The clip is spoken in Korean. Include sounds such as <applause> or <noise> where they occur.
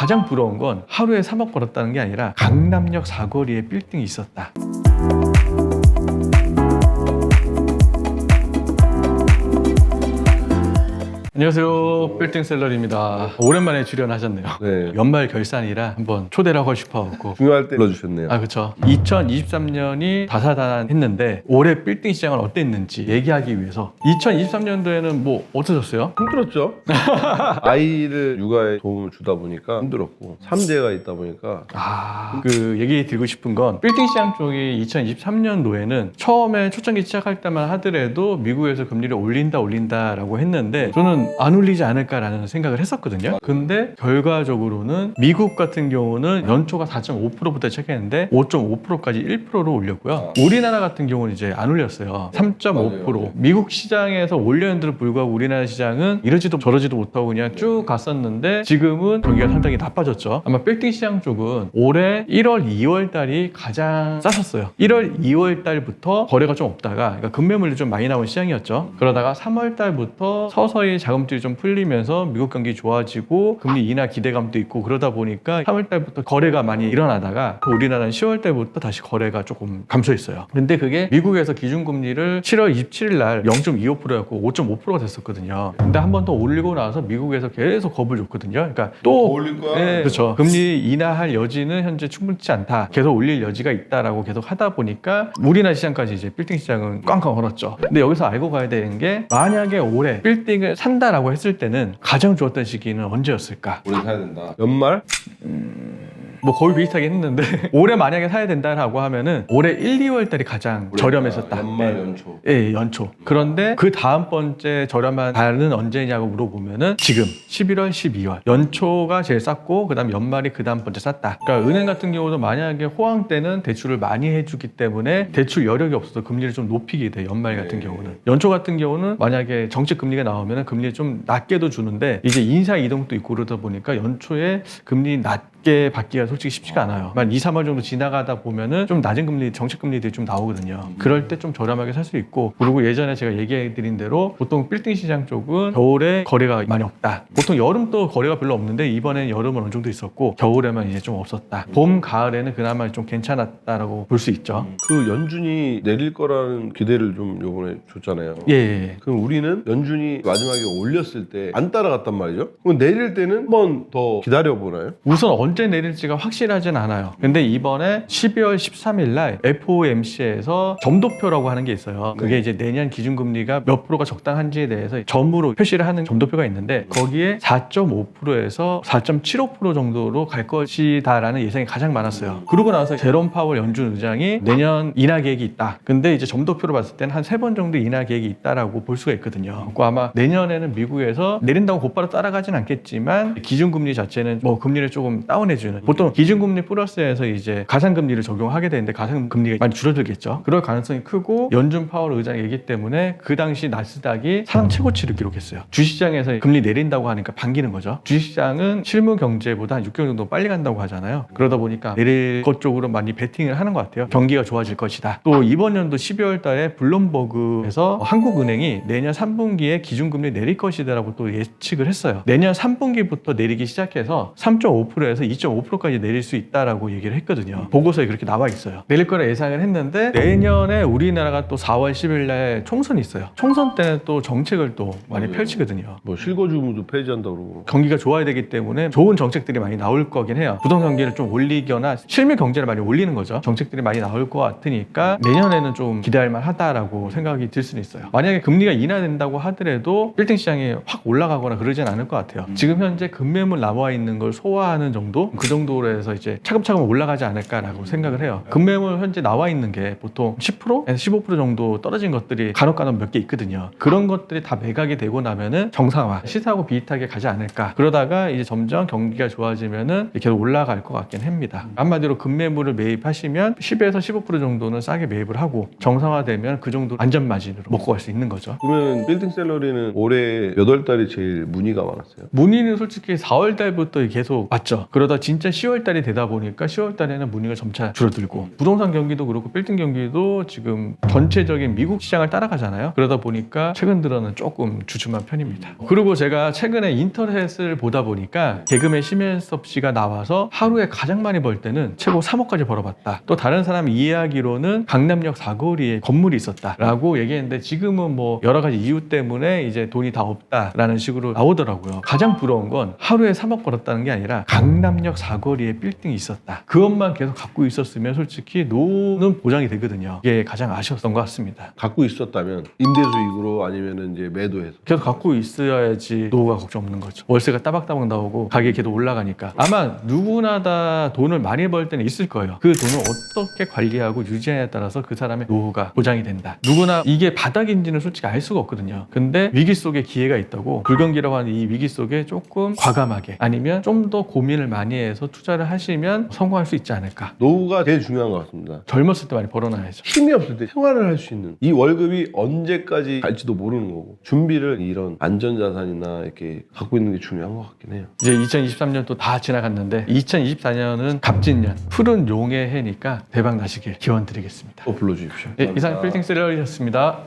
가장 부러운 건 하루에 3억 벌었다는 게 아니라 강남역 사거리에 빌딩이 있었다. 안녕하세요. 빌딩 셀러리입니다. 오랜만에 출연하셨네요. 네. 연말 결산이라 한번 초대를 하고 싶어갖고 중요할 때 불러주셨네요. 아 그렇죠. 2023년이 다사다난했는데 올해 빌딩 시장은 어땠는지 얘기하기 위해서 2023년도에는 뭐 어떠셨어요? 힘들었죠. <laughs> 아이를 육아에 도움을 주다 보니까 힘들었고 3대가 있다 보니까 아, 그 얘기 드리고 싶은 건 빌딩 시장 쪽이 2023년도에는 처음에 초창기 시작할 때만 하더라도 미국에서 금리를 올린다 올린다라고 했는데 저는 안 올리지 않을까라는 생각을 했었거든요. 근데 결과적으로는 미국 같은 경우는 연초가 4.5%부터 시작했는데 5.5%까지 1%로 올렸고요. 우리나라 같은 경우는 이제 안 올렸어요. 3.5%. 맞아요. 미국 시장에서 올렸는데도 불구하고 우리나라 시장은 이러지도 저러지도 못하고 그냥 쭉 갔었는데 지금은 경기가 상당히 나빠졌죠. 아마 빌딩 시장 쪽은 올해 1월, 2월 달이 가장 쌌었어요. 1월, 2월 달부터 거래가 좀 없다가 그러니까 급매물이 좀 많이 나온 시장이었죠. 그러다가 3월 달부터 서서히 자금 줄이 좀 풀리면서 미국 경기 좋아지고 금리 인하 기대감도 있고 그러다 보니까 3월 달부터 거래가 많이 일어나다가 그 우리나라는 10월 달부터 다시 거래가 조금 감소했어요. 근데 그게 미국에서 기준금리를 7월 27일 날 0.25%였고 5.5%가 됐었거든요. 근데 한 번 더 올리고 나서 미국에서 계속 겁을 줬거든요. 그러니까 또 올릴 거야? 네, 그렇죠. 금리 인하할 여지는 현재 충분치 않다. 계속 올릴 여지가 있다라고 계속 하다 보니까 우리나라 시장까지 이제 빌딩 시장은 꽝꽝 얼었죠. 근데 여기서 알고 가야 되는 게 만약에 올해 빌딩을 산다 라고 했을 때는 가장 좋았던 시기는 언제였을까? 올해 사야 된다. 연말? 뭐 거의 비슷하게 했는데 <laughs> 올해 만약에 사야 된다라고 하면은 올해 1, 2월 달이 가장 저렴했었다. 연말 네. 연초. 예, 연초. 그런데 그 다음 번째 저렴한 달은 언제냐고 물어보면은 지금 11월, 12월. 연초가 제일 쌌고 그다음 연말이 그 다음 번째 쌌다. 그러니까 은행 같은 경우도 만약에 호황 때는 대출을 많이 해주기 때문에 대출 여력이 없어서 금리를 좀 높이게 돼. 연말 같은 네. 경우는. 연초 같은 경우는 만약에 정책 금리가 나오면은 금리를 좀 낮게도 주는데 이제 인사 이동도 있고 그러다 보니까 연초에 금리 낮 게 받기가 솔직히 쉽지가 않아요. 한 2, 3월 정도 지나가다 보면은 좀 낮은 금리, 정책 금리들이 좀 나오거든요. 그럴 때 좀 저렴하게 살 수 있고 그리고 예전에 제가 얘기해 드린 대로 보통 빌딩 시장 쪽은 겨울에 거래가 많이 없다. 보통 여름 또 거래가 별로 없는데 이번엔 여름은 어느 정도 있었고 겨울에만 이제 좀 없었다. 봄, 가을에는 그나마 좀 괜찮았다라고 볼 수 있죠. 그 연준이 내릴 거라는 기대를 좀 요번에 줬잖아요. 예, 예. 그럼 우리는 연준이 마지막에 올렸을 때 안 따라갔단 말이죠. 그럼 내릴 때는 한 번 더 기다려 보나요? 우선 언제 내릴지가 확실하진 않아요. 근데 이번에 12월 13일 날 FOMC에서 점도표라고 하는 게 있어요. 그게 네. 이제 내년 기준금리가 몇 프로가 적당한지에 대해서 점으로 표시를 하는 점도표가 있는데 거기에 4.5%에서 4.75% 정도로 갈 것이다라는 예상이 가장 많았어요. 그러고 나서 제롬 파월 연준 의장이 내년 인하 계획이 있다. 근데 이제 점도표로 봤을 때는 한 세 번 정도 인하 계획이 있다라고 볼 수가 있거든요. 그 아마 내년에는 미국에서 내린다고 곧바로 따라가진 않겠지만 기준금리 자체는 뭐 금리를 조금 다운해주는 보통 기준금리 플러스에서 이제 가상금리를 적용하게 되는데 가상금리가 많이 줄어들겠죠. 그럴 가능성이 크고 연준 파월 의장이기 때문에 그 당시 나스닥이 사상 최고치를 기록했어요. 주식시장에서 금리 내린다고 하니까 반기는 거죠. 주식시장은 실무 경제보다 한 6개월 정도 빨리 간다고 하잖아요. 그러다 보니까 내릴 것 쪽으로 많이 베팅을 하는 것 같아요. 경기가 좋아질 것이다. 또 이번 연도 12월 달에 블룸버그에서 한국은행이 내년 3분기에 기준금리 내릴 것이다라고 또 예측을 했어요. 내년 3분기부터 내리기 시작해서 3.5%에서 2.5%까지 내릴 수 있다라고 얘기를 했거든요. 보고서에 그렇게 나와 있어요. 내릴 거라 예상을 했는데 내년에 우리나라가 또 4월 10일 날 총선이 있어요. 총선 때는 또 정책을 또 많이 맞아요. 펼치거든요. 뭐 실거주무도 폐지한다고 그러고. 경기가 좋아야 되기 때문에 좋은 정책들이 많이 나올 거긴 해요. 부동산 경기를 좀 올리거나 실물 경제를 많이 올리는 거죠. 정책들이 많이 나올 것 같으니까 내년에는 좀 기대할 만하다라고 생각이 들 수는 있어요. 만약에 금리가 인하된다고 하더라도 빌딩 시장이 확 올라가거나 그러진 않을 것 같아요. 지금 현재 금매물 남아 있는 걸 소화하는 정도 그 정도로 해서 이제 차근차근 올라가지 않을까라고 생각을 해요. 금매물 현재 나와 있는 게 보통 10%에서 15% 정도 떨어진 것들이 간혹간혹 몇개 있거든요. 그런 것들이 다 매각이 되고 나면은 정상화 시세하고 비슷하게 가지 않을까. 그러다가 이제 점점 경기가 좋아지면은 계속 올라갈 것 같긴 합니다. 한마디로 금매물을 매입하시면 10에서 15% 정도는 싸게 매입을 하고 정상화되면 그 정도 안전 마진으로 먹고 갈 수 있는 거죠. 그러면 빌딩 셀러리는 올해 몇 월 달이 제일 문의가 많았어요? 문의는 솔직히 4월 달부터 계속 왔죠. 그러다 그러다 진짜 10월 달이 되다 보니까 10월 달에는 문의가 점차 줄어들고 부동산 경기도 그렇고 빌딩 경기도 지금 전체적인 미국 시장을 따라가잖아요. 그러다 보니까 최근 들어는 조금 주춤한 편입니다. 그리고 제가 최근에 인터넷을 보다 보니까 개그맨 심현섭 씨가 나와서 하루에 가장 많이 벌 때는 최고 3억까지 벌어봤다. 또 다른 사람 이야기로는 강남역 사거리에 건물이 있었다라고 얘기했는데 지금은 뭐 여러 가지 이유 때문에 이제 돈이 다 없다라는 식으로 나오더라고요. 가장 부러운 건 하루에 3억 벌었다는 게 아니라 강남 역 사거리에 빌딩이 있었다. 그것만 계속 갖고 있었으면 솔직히 노는 보장이 되거든요. 이게 가장 아쉬웠던 것 같습니다. 갖고 있었다면 임대 수 익으로 아니면 이제 매도해서 계속 갖고 있어야지 노후가 걱정 없는 거죠. 월세가 따박따박 나오고 가격이 계속 올라가니까 아마 누구나 다 돈을 많이 벌 때는 있을 거예요. 그 돈을 어떻게 관리하고 유지하냐에 따라서 그 사람의 노후가 보장이 된다. 누구나 이게 바닥인지는 솔직히 알 수가 없거든요. 근데 위기 속에 기회가 있다고 불경기라고 하는 이 위기 속에 조금 과감하게 아니면 좀 더 고민을 많이 해서 투자를 하시면 성공할 수 있지 않을까. 노후가 제일 중요한 것 같습니다. 젊었을 때 많이 벌어놔야죠. 힘이 없을 때 생활을 할 수 있는 이 월급이 언제까지 갈지도 모르는 거고 준비를 이런 안전자산이나 이렇게 갖고 있는 게 중요한 것 같긴 해요. 이제 2023년 또다 지나갔는데 2024년은 갑진년 푸른 용의 해니까 대박 나시길 기원 드리겠습니다. 또 불러주십시오. 네, 이상 빌딩 셀러리였습니다.